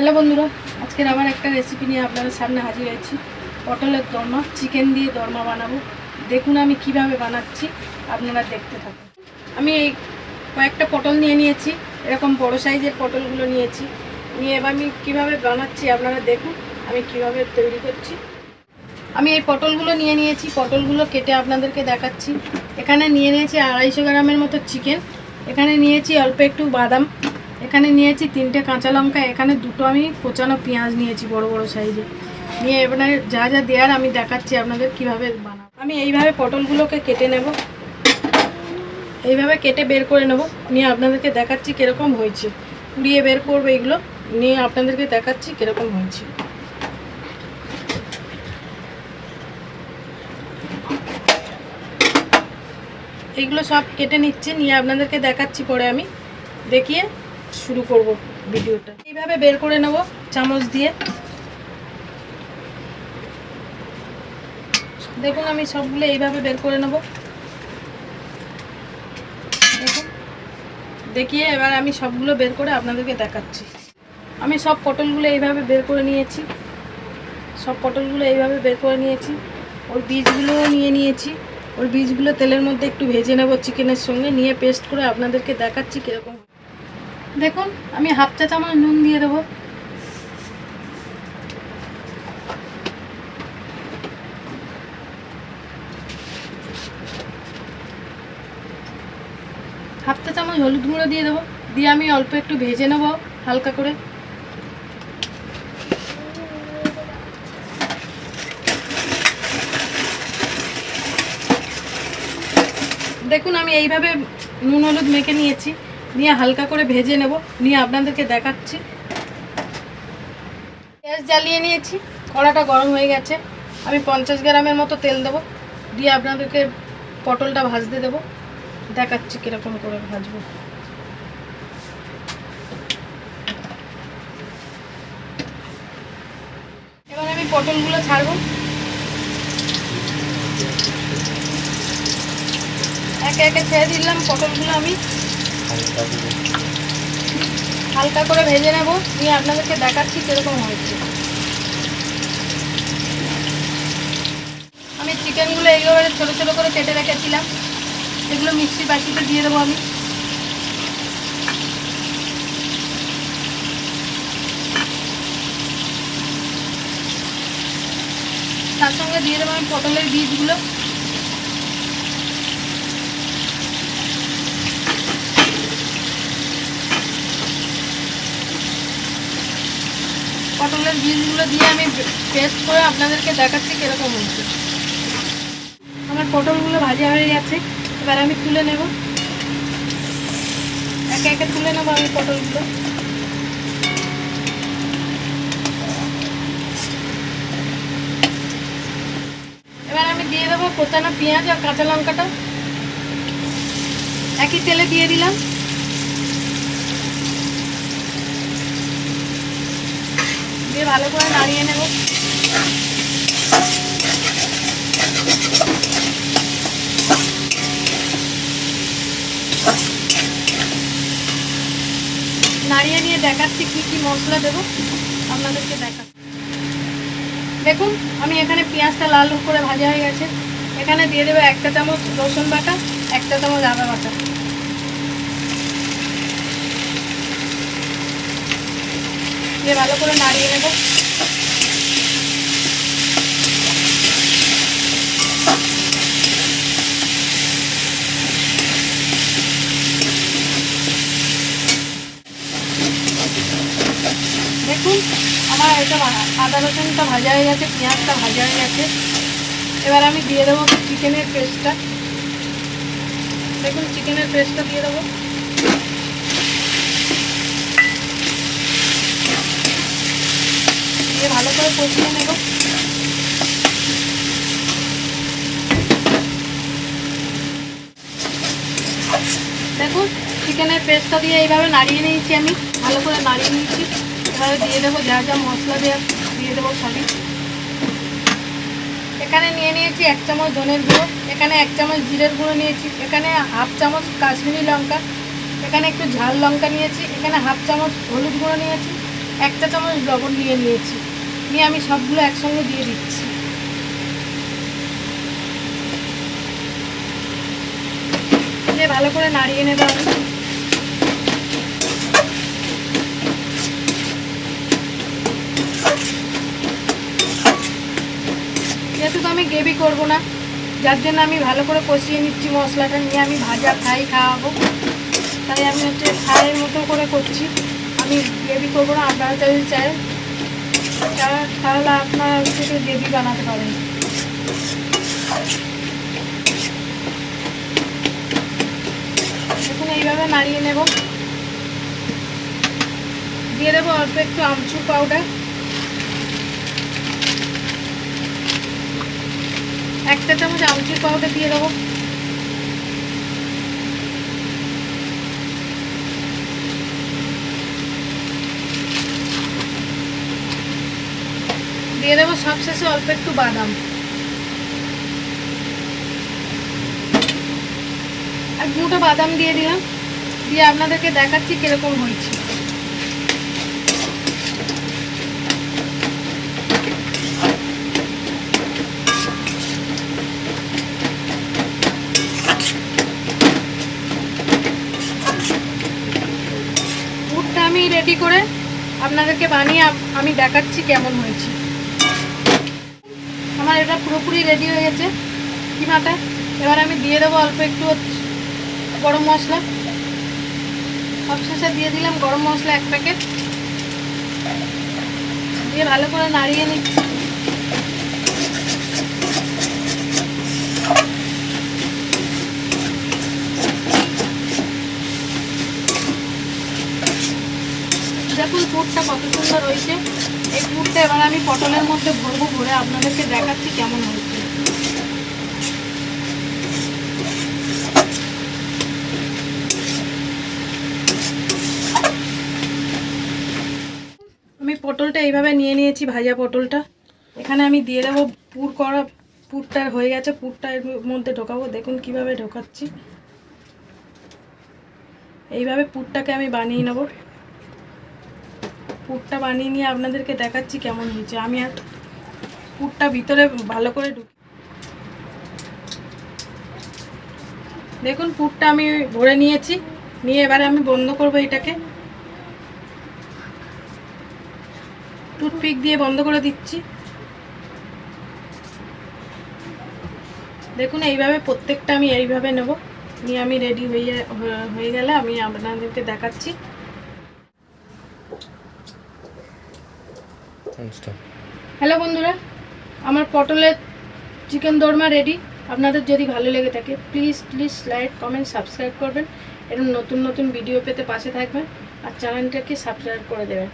Hello বন্ধুরা, আজকের আবার একটা রেসিপি নিয়ে আপনাদের সামনে হাজির হয়েছি। পটলের দরমা চিকেন দিয়ে দরমা বানাবো। দেখুন আমি কীভাবে বানাচ্ছি, আপনারা দেখতে থাকুন। আমি এই কয়েকটা পটল নিয়ে নিয়েছি, এরকম বড় সাইজের পটলগুলো নিয়েছি। নিয়ে এবার আমি কীভাবে বানাচ্ছি, আপনারা দেখুন, আমি কীভাবে তৈরি করছি। আমি এই পটলগুলো নিয়ে নিয়েছি, পটলগুলো কেটে আপনাদেরকে দেখাচ্ছি। এখানে নিয়ে নিয়েছি আড়াইশো গ্রামের মতো চিকেন এখানে নিয়েছি অল্প একটু বাদাম। এখানে নিয়েছি তিনটে কাঁচা লঙ্কা, এখানে দুটো আমি কোচানো পেঁয়াজ নিয়েছি বড় বড় সাইজে। নিয়ে এবারে যা যা দেওয়ার আমি দেখাচ্ছি আপনাদের কীভাবে বানাবো। আমি এইভাবে পটলগুলোকে কেটে নেব। এইভাবে কেটে বের করে নেব। নিয়ে আপনাদেরকে দেখাচ্ছি কীরকম হয়েছে। কুড়িয়ে বের করব এগুলো। নিয়ে আপনাদেরকে দেখাচ্ছি কীরকম হয়েছে। এগুলো সব কেটে নিচ্ছে। নিয়ে আপনাদেরকে দেখাচ্ছি পরে আমি। দেখিয়ে শুরু করব ভিডিওটা। এইভাবে বের করে নেব চামচ দিয়ে। দেখুন, আমি সবগুলো এইভাবে বের করে নেব। দেখুন, দেখিয়ে এবার আমি সবগুলো বের করে আপনাদেরকে দেখাচ্ছি। আমি সব পটলগুলো এইভাবে বের করে নিয়েছি। সব পটলগুলো এইভাবে বের করে নিয়েছি। ওর বীজগুলোও নিয়ে নিয়েছি। ওর বীজগুলো তেলের মধ্যে একটু ভেজে নেব চিকেনের সঙ্গে। নিয়ে পেস্ট করে আপনাদেরকে দেখাচ্ছি কীরকম দেখুন, আমি হাফ চা চামচ নুন দিয়ে দেবো। হাফ চা চামচ হলুদ গুঁড়ো দিয়ে দেবো। দিয়ে আমি অল্প একটু ভেজে নেব হালকা করে। দেখুন, আমি এইভাবে নুন হলুদ মেখে নিয়েছি। নিয়ে হালকা করে ভেজে নেব। নিয়ে আপনাদেরকে দেখাচ্ছি। গ্যাস জ্বালিয়ে নিয়েছি। কড়াটা গরম হয়ে গেছে। আমি পঞ্চাশ গ্রামের মতো তেল দেবো। দিয়ে আপনাদেরকে পটলটা ভাজতে দেবো। দেখাচ্ছি কীরকম করে ভাজবো। এবার আমি পটলগুলো ছাড়বো। একে একে ছেড়ে দিলাম পটলগুলো আমি। হালকা করে ভেজে নেব। নিয়ে আপনাদেরকে দেখাচ্ছি কীরকম হয়েছে। আমি চিকেনগুলো এইভাবে ছোটো ছোটো করে কেটে রেখেছিলাম। এগুলো মিক্সি বাটিতে দিয়ে দেবো আমি। তার সঙ্গে দিয়ে দেবো আমি পটলের বীজগুলো। পটলের বীজগুলো দিয়ে আমি পেস্ট করে আপনাদেরকে দেখাচ্ছি কীরকম হচ্ছে। আমার পটলগুলো ভাজা হয়ে গেছে, এবার আমি তুলে নেব। একে একে তুলে নেব আমি পটলগুলো। এবার আমি দিয়ে দেবো কোচানো পেঁয়াজ আর কাঁচা লঙ্কাটা। একই তেলে দিয়ে দিলাম। ভালো করে নাড়িয়ে নেব। নাড়িয়ে নিয়ে দেখাচ্ছি কি কি মশলা দেবো। আপনাদেরকে দেখা দেখুন, আমি এখানে পেঁয়াজটা লাল করে ভাজা হয়ে গেছে। এখানে দিয়ে দেবো একটা চামচ রসুন বাটা, একটা চামচ আদা বাটা। দিয়ে ভালো করে নাড়িয়ে নেব। দেখুন, আমার এটা আদা রসুনটা ভাজা হয়ে গেছে, পেঁয়াজটা ভাজা হয়ে গেছে। এবার আমি দিয়ে দেবো চিকেনের পেস্টটা দেখুন চিকেনের পেস্টটা দিয়ে দেবো। দিয়ে ভালো করে কষিয়ে নেব। দেখুন চিকেনের পেস্টটা দিয়ে এইভাবে নাড়িয়ে নিয়েছি আমি। ভালো করে নাড়িয়ে নিয়েছি। এবারে দিয়ে দেবো যা যা মশলা দেওয়া দিয়ে দেবো সবই। এখানে নিয়ে নিয়েছি এক চামচ ধনের গুঁড়ো, এখানে এক চামচ জিরের গুঁড়ো নিয়েছি, এখানে হাফ চামচ কাশ্মীরি লঙ্কা, এখানে একটু ঝাল লঙ্কা নিয়েছি, এখানে হাফ চামচ হলুদ গুঁড়ো নিয়েছি এক চা চামচ লবণ নিয়ে নিয়েছি। নিয়ে আমি সবগুলো একসঙ্গে দিয়ে দিচ্ছি। দিয়ে ভালো করে নাড়িয়ে নেবে আমি। যেহেতু তো আমি গ্রেভি করব না, যার জন্য আমি ভালো করে কষিয়ে নিচ্ছি মশলাটা। নিয়ে আমি ভাজা, ফ্রাই খাওয়াবো। তাই আমি হচ্ছে ফ্রাইয়ের মতো করে করছি। আমি গ্রেভি করব না, আপনারা যদি চাই তাহলে আপনারা হচ্ছে গ্রেভি বানাতে পারেন। দেখুন, এইভাবে নাড়িয়ে নেব। দিয়ে দেবো অল্প একটু আমচুর পাউডার একটা চামচ আমচুর পাউডার দিয়ে দেবো। দিয়ে দেবো সবশেষে অল্প একটু বাদাম। এক মুঠো বাদাম দিয়ে দিলাম। দিয়ে আপনাদেরকে দেখাচ্ছি কীরকম হয়েছে। আমি রেডি করে আপনাদেরকে বানিয়ে আমি দেখাচ্ছি কেমন হয়েছে। আমার এটা পুরোপুরি রেডি হয়ে গেছে কিমাটা। এবার আমি দিয়ে দেবো অল্প একটু গরম মশলা। সবশেষে দিয়ে দিলাম গরম মশলা এক প্যাকেট দিয়ে ভালো করে নাড়িয়ে নিচ্ছি। দেখুন পুরটা কত সুন্দর হয়েছে? এই পুরটা এবার আমি পটলের মধ্যে ভরবো ভরে আপনাদেরকে দেখাচ্ছি কেমন হয়েছে। আমি পটলটা এইভাবে নিয়ে নিয়েছি, ভাজা পটলটা। এখানে আমি দিয়ে দেবো পুর করা, পুরটা হয়ে গেছে, পুরটা এর মধ্যে ঢোকাবো। দেখুন কীভাবে ঢোকাচ্ছি। এইভাবে পুরটাকে আমি বানিয়ে নেব। পুরটা বানিয়ে নিয়ে আপনাদেরকে দেখাচ্ছি কেমন হয়েছে। আমি আর পুরটা ভিতরে ভালো করে ঢুকি দেখুন, পুরটা আমি ভরে নিয়েছি। নিয়ে এবারে আমি বন্ধ করব এটাকে। টুথপিক দিয়ে বন্ধ করে দিচ্ছি। দেখুন, এইভাবে প্রত্যেকটা আমি এইভাবে নেব। নিয়ে আমি রেডি হয়ে হয়ে গেলে আমি আপনাদেরকে দেখাচ্ছি। হ্যালো বন্ধুরা, আমার পটলের চিকেন দোরমা রেডি আপনাদের যদি ভালো লেগে থাকে please please like comment subscribe করবেন। এরকম নতুন নতুন ভিডিও পেতে পাশে থাকবেন আর চ্যানেলটাকে সাবস্ক্রাইব করে দেবেন।